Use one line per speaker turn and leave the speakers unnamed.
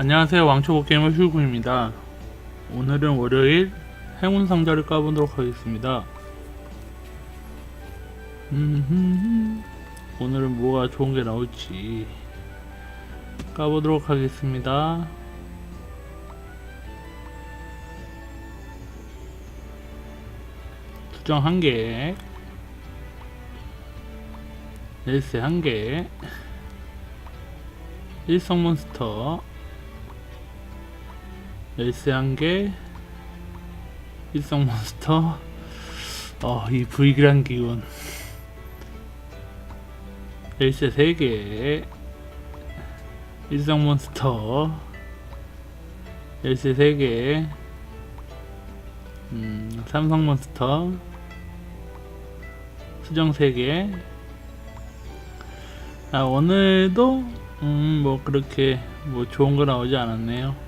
안녕하세요. 왕초보 게이머 휴구입니다. 오늘은 월요일 행운 상자를 까보도록 하겠습니다. 오늘은 뭐가 좋은 게 나올지 까보도록 하겠습니다. 수정 1개 열쇠 1개 일성 몬스터 열쇠 한개 일성 몬스터? 어 이 불길한 기운. 열쇠 세개. 일성 몬스터. 열쇠 세개. 음, 삼성 몬스터. 수정 세개. 아 오늘도 음 뭐 그렇게 뭐 좋은 거 나오지 않았네요. 아,